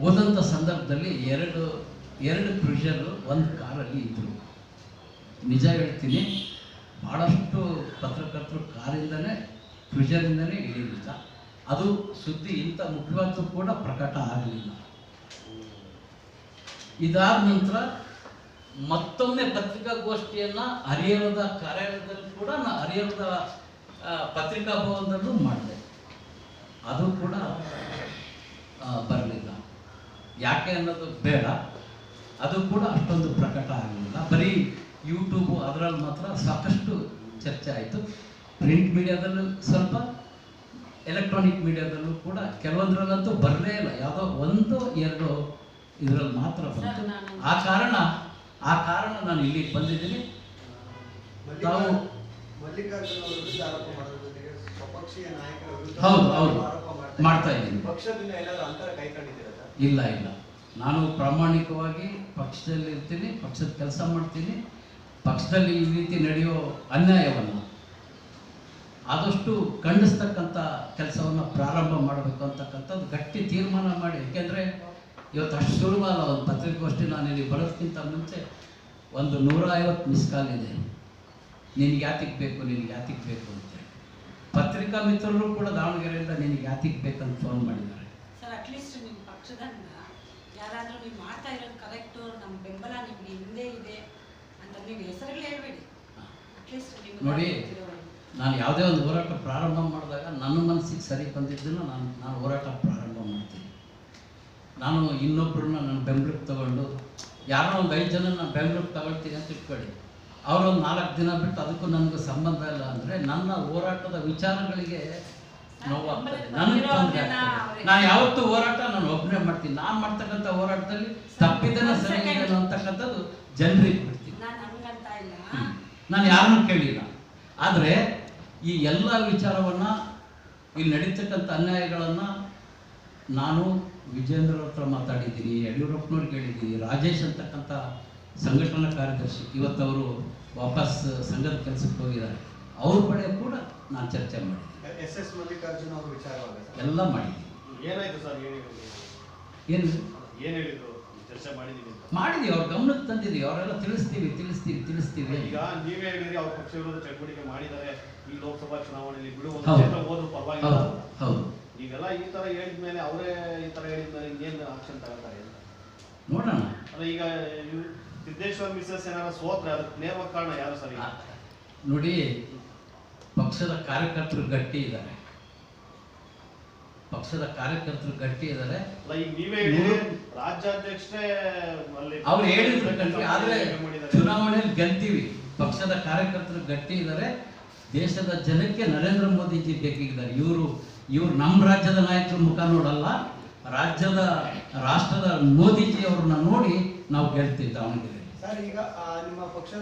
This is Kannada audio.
ಹೋದಂಥ ಸಂದರ್ಭದಲ್ಲಿ ಎರಡು ಎರಡು ಪ್ರೆಷರು ಒಂದು ಕಾರಲ್ಲಿ ಇದ್ದರು ನಿಜ ಹೇಳ್ತೀನಿ ಭಾಳಷ್ಟು ಪತ್ರಕರ್ತರು ಕಾರಿಂದನೇ ಪ್ರೆಷರಿಂದನೇ ಇಳಿಲಿಲ್ಲ ಅದು ಸುದ್ದಿ ಇಂಥ ಮುಖ್ಯವಾದ್ದು ಕೂಡ ಪ್ರಕಟ ಆಗಲಿಲ್ಲ. ಇದಾದ ನಂತರ ಮತ್ತೊಮ್ಮೆ ಪತ್ರಿಕಾಗೋಷ್ಠಿಯನ್ನು ಹರಿಹರದ ಕಾರ್ಯಾಲಯದಲ್ಲಿ ಕೂಡ ನಾನು ಪತ್ರಿಕಾ ಭವನದಲ್ಲೂ ಮಾಡಿದೆ. ಅದು ಕೂಡ ಯಾಕೆ ಅನ್ನೋದು ಬೇಡ. ಅದು ಕೂಡ ಅಷ್ಟೊಂದು ಪ್ರಕಟ ಆಗಲಿಲ್ಲ ಬರೀ ಯೂಟ್ಯೂಬು ಅದರಲ್ಲಿ ಮಾತ್ರ ಸಾಕಷ್ಟು ಚರ್ಚೆ ಆಯಿತು. ಪ್ರಿಂಟ್ ಮೀಡಿಯಾದಲ್ಲೂ ಸ್ವಲ್ಪ ಎಲೆಕ್ಟ್ರಾನಿಕ್ ಮೀಡಿಯಾದಲ್ಲೂ ಕೂಡ ಕೆಲವೊಂದರಲ್ಲಂತೂ ಬರಲೇ ಇಲ್ಲ. ಯಾವುದೋ ಒಂದು ಎರಡು ಇದರಲ್ಲಿ ಮಾತ್ರ ಬಂತು. ಆ ಕಾರಣ ಆ ಕಾರಣ ನಾನು ಇಲ್ಲಿಗೆ ಬಂದಿದ್ದೀನಿ. ತಾವು ಹೌದು, ಹೌದು. ಮಾಡ್ತಾ ಇದ್ದೀನಿ. ಪಕ್ಷದಿಂದ ಏನಾದ್ರು ಅಂತರ ಕೈಕೊಂಡಿದ್ದೀರಾ? ಇಲ್ಲ ಇಲ್ಲ. ನಾನು ಪ್ರಾಮಾಣಿಕವಾಗಿ ಪಕ್ಷದಲ್ಲಿ ಇರ್ತೀನಿ, ಪಕ್ಷದ ಕೆಲಸ ಮಾಡ್ತೀನಿ. ಪಕ್ಷದಲ್ಲಿ ಈ ರೀತಿ ನಡೆಯೋ ಅನ್ಯಾಯವನ್ನು, ಆದಷ್ಟು ಖಂಡಿಸ್ತಕ್ಕಂಥ ಕೆಲಸವನ್ನು ಪ್ರಾರಂಭ ಮಾಡಬೇಕು ಅಂತಕ್ಕಂಥದ್ದು ಗಟ್ಟಿ ತೀರ್ಮಾನ ಮಾಡಿ. ಏಕೆಂದರೆ ಇವತ್ತು ಅಷ್ಟು ಸುಲಭ ಅಲ್ಲ ಒಂದು ಪತ್ರಿಕಾಗೋಷ್ಠಿ ನಾನು ಇಲ್ಲಿ ಬರೋದಕ್ಕಿಂತ ಮುಂಚೆ ಒಂದು ನೂರ ಐವತ್ತು ಮಿಸ್ ಕಾಲ್ ಇದೆ. ನಿನಗೆ ಯಾತಿಗೆ ಬೇಕು, ನಿನಗೆ ಯಾತಿಗೆ ಬೇಕು ಅಂತ ಪತ್ರಿಕಾ ಮಿತ್ರರು ಕೂಡ ದಾವಣಗೆರೆಯಿಂದ ನಿನಗೆ ಯಾತಿಗೆ ಬೇಕಂತ ಫೋನ್ ಮಾಡಿದ್ದಾರೆ. ಅಟ್ಲೀಸ್ಟ್ ಯಾರಾದರೂ ನೀವು ಮಾಡ್ತಾ ಇರೋದು ಕರೆಕ್ಟು ನಮ್ಮ ಬೆಂಬಲ ನಿಮಗೆ ಹಿಂದೆ ಇದೆ ಅಂತ ನೀವು ಹೆಸರುಗಳು ಹೇಳ್ಬೇಡಿ. ಅಟ್ಲೀಸ್ಟ್ ನೋಡಿ ನಾನು ಯಾವುದೇ ಒಂದು ಹೋರಾಟ ಪ್ರಾರಂಭ ಮಾಡಿದಾಗ ನನ್ನ ಮನಸ್ಸಿಗೆ ಸರಿ ಬಂದಿದ್ದನ್ನು ನಾನು ನಾನು ಹೋರಾಟ ಪ್ರಾರಂಭ ಮಾಡ್ತೀನಿ. ನಾನು ಇನ್ನೊಬ್ಬರನ್ನ ನನ್ನ ಬೆಂಬಲಕ್ಕೆ ತಗೊಂಡು ಯಾರೋ ಒಂದು ಐದು ಜನ ನಾನು ಬೆಂಬಲಕ್ಕೆ ತಗೊಳ್ತೀನಿ ಅಂತ ಇಟ್ಕೊಳ್ಳಿ. ಅವರೊಂದು ನಾಲ್ಕು ದಿನ ಬಿಟ್ಟು ಅದಕ್ಕೂ ನನಗೆ ಸಂಬಂಧ ಇಲ್ಲ ಅಂದರೆ ನನ್ನ ಹೋರಾಟದ ವಿಚಾರಗಳಿಗೆ ನೋವಾಗ್ತದೆ. ನನಗೆ ತೊಂದರೆ ನಾನು ಯಾವತ್ತೂ ಹೋರಾಟ ನಾನು ಒಬ್ಬನೇ ಮಾಡ್ತೀನಿ. ನಾನು ಮಾಡ್ತಕ್ಕಂಥ ಹೋರಾಟದಲ್ಲಿ ತಪ್ಪಿದನ ಸರಿ ಅಂತಕಂತದ್ದು ಅಂತಕ್ಕಂಥದ್ದು ಜನರಿಗೆ ಬಿಡ್ತೀನಿ ನಾನು ಹಂಗಂತ ಇಲ್ಲ. ನಾನು ಯಾರನ್ನೂ ಕೇಳಿಲ್ಲ. ಆದರೆ ಈ ಎಲ್ಲ ವಿಚಾರವನ್ನ ಇಲ್ಲಿ ನಡೀತಕ್ಕಂಥ ಅನ್ಯಾಯಗಳನ್ನು ನಾನು ವಿಜೇಂದ್ರ ಹತ್ರ ಮಾತಾಡಿದ್ದೀನಿ ಯಡಿಯೂರಪ್ಪನವ್ರಿಗೆ ಹೇಳಿದ್ದೀನಿ ರಾಜೇಶ್ ಅಂತಕ್ಕಂಥ ಸಂಘಟನಾ ಕಾರ್ಯದರ್ಶಿ. ಇವತ್ತು ಅವರು ವಾಪಸ್ ಸಂಘದ ಕೆಲಸಕ್ಕೆ ಹೋಗಿದ್ದಾರೆ. ಅವ್ರ ಕಡೆ ಕೂಡ ನಾನು ಚರ್ಚೆ ಮಾಡಿದ್ದೆ. ಎಸ್ ಎಸ್ ಮಲ್ಲಿಕಾರ್ಜುನ ಅವರ ವಿಚಾರವಾಗ ಎಲ್ಲ ಮಾಡಿದ್ದೀನಿ ಏನಾಯ್ತು ಸರ್ ಏನು ಏನು ಏನ್ ಹೇಳಿದ್ರು? ಚರ್ಚೆ ಮಾಡಿದೀವಿ ಅಂತ. ಮಾಡಿದ್ದೀವಿ ಅವ್ರ ಗಮನಕ್ಕೆ ತಂದಿದ್ದೀವಿ ಅವರೆಲ್ಲ ತಿಳಿಸ್ತೀವಿ ತಿಳಿಸ್ತೀವಿ ತಿಳಿಸ್ತೀವಿ ಈಗ ನೀವೇ ಹೇಳಿದ್ರಿ ಅವ್ರ ಪಕ್ಷ ವಿರೋಧ ಚಟುವಟಿಕೆ ಮಾಡಿದ್ದಾರೆ ಈ ಲೋಕಸಭಾ ಚುನಾವಣೆಯಲ್ಲಿ ಬಿಡು ಒಂದು ಕ್ಷೇತ್ರ ಹೋದ್ರು ಪರವಾಗಿಲ್ಲ. ಹೌದು ಈಗೆಲ್ಲ ಈ ತರ ಹೇಳಿದ್ಮೇಲೆ ಅವರೇ ಈ ತರ ಹೇಳಿದ್ಮೇಲೆ ಇನ್ನೇನು ಆಕ್ಷನ್ ತಗೋತಾರೆ ನೋಡೋಣ. ಅಲ್ಲ ಈಗ ಸಿದ್ದೇಶ್ವರ್ ಮಿಸಸ್ ಏನಾರ ಸೋತ್ರೆ ಅದಕ್ಕೆ ನೇರವಾದ ಕಾರಣ ಯಾರು ಸರ್? ನೋಡಿ ಪಕ್ಷದ ಕಾರ್ಯಕರ್ತರು ಗಟ್ಟಿ ಇದ್ದಾರೆ. ಪಕ್ಷದ ಕಾರ್ಯಕರ್ತರು ಗಟ್ಟಿ ಇದ್ದಾರೆ. ಅವ್ರು ಹೇಳಿದ್ರು ಆದ್ರೆ. ಚುನಾವಣೆಯಲ್ಲಿ ಗೆಲ್ತೀವಿ. ಪಕ್ಷದ ಕಾರ್ಯಕರ್ತರು ಗಟ್ಟಿ ಇದ್ದಾರೆ. ದೇಶದ ಜನಕ್ಕೆ ನರೇಂದ್ರ ಮೋದಿಜಿ ಬೇಕಾಗಿದ್ದಾರೆ ಇವರು ಇವರು ನಮ್ಮ ರಾಜ್ಯದ ನಾಯಕರ ಮುಖ ನೋಡಲ್ಲ. ರಾಜ್ಯದ ರಾಷ್ಟ್ರದ ಮೋದಿಜಿ ಅವ್ರನ್ನ ನೋಡಿ ನಾವು ಗೆಲ್ತೀವಿ ದಾವಣಗೆರೆ ಸರ್ ಈಗ ನಿಮ್ಮ ಪಕ್ಷ